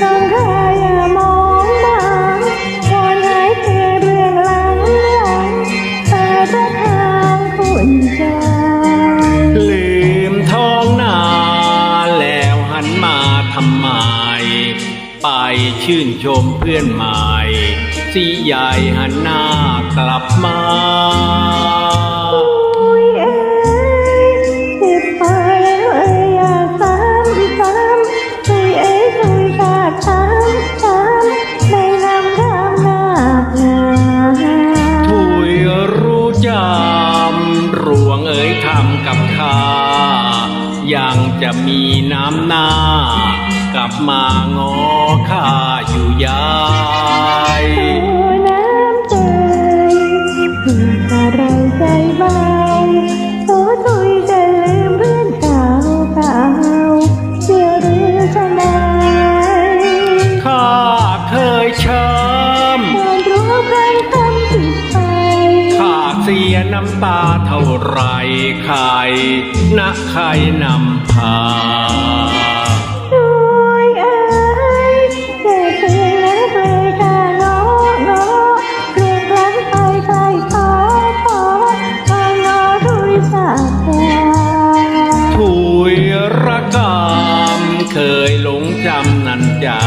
สังขายามองบางวอนหาเทเรื่องหลังหตายะทางคุณเจ้ลืมท้องนาแล้วหันมาทำไม ไปชื่นชมเพื่อนใหม่ สีใหญ่หันหน้ากลับมาำกับข้า ยังจะมีน้ำหน้า กลับมางอข้าอยู่ยาย สียน้ำตาเท่าไรใครนะใครนำพาช่วยเอ้ยเจ็บเพียงนักเลยค่ะน้องน้องเรียกรักไปใครขอขอมางอทุยสาแก่ถุยระกำเคยหลงจำนันจา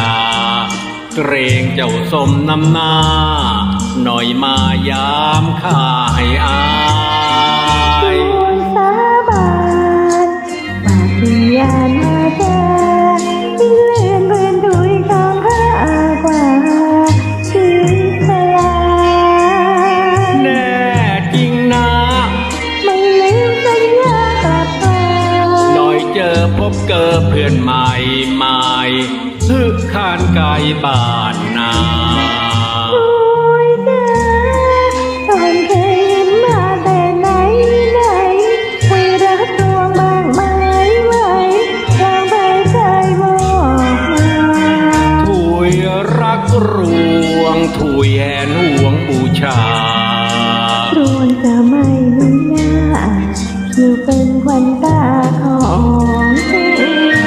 เกรงเจ้าสมน้ำหน้า หน่อยมายามข้าให้อายดวงสาบานปากวิญญาณมาจาที่เลื่อนเพื่อนทุยข้างข้ากว่าชีวิตเวลาแน่จริงนะไม่ลืมสัญญากลับมาหน่อยเจอพบเกอเพื่อนใหม่ใหม่ฮึกขานไกลบ้านนา รวงถุยแหนห่วงบูชาครวญจะไม่มีหน้าอยู่เป็นควันตาของเธอ